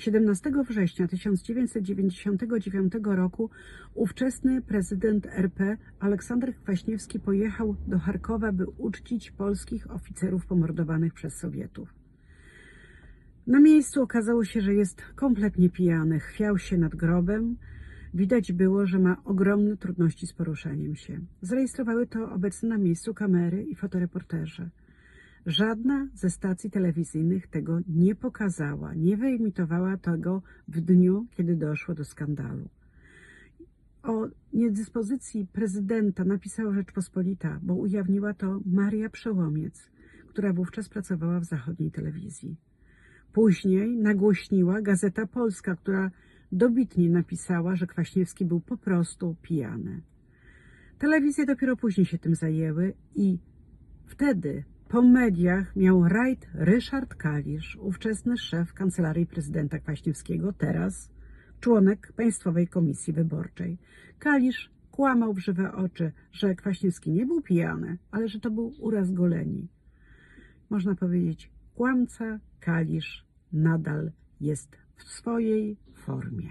17 września 1999 roku ówczesny prezydent RP Aleksander Kwaśniewski pojechał do Charkowa, by uczcić polskich oficerów pomordowanych przez Sowietów. Na miejscu okazało się, że jest kompletnie pijany, chwiał się nad grobem. Widać było, że ma ogromne trudności z poruszaniem się. Zarejestrowały to obecne na miejscu kamery i fotoreporterzy. Żadna ze stacji telewizyjnych tego nie pokazała, nie wyemitowała tego w dniu, kiedy doszło do skandalu. O niedyspozycji prezydenta napisała Rzeczpospolita, bo ujawniła to Maria Przełomiec, która wówczas pracowała w zachodniej telewizji. Później nagłośniła Gazeta Polska, która dobitnie napisała, że Kwaśniewski był po prostu pijany. Telewizje dopiero później się tym zajęły i wtedy po mediach miał rajd Ryszard Kalisz, ówczesny szef Kancelarii Prezydenta Kwaśniewskiego, teraz członek Państwowej Komisji Wyborczej. Kalisz kłamał w żywe oczy, że Kwaśniewski nie był pijany, ale że to był uraz goleni. Można powiedzieć, kłamca Kalisz nadal jest w swojej formie.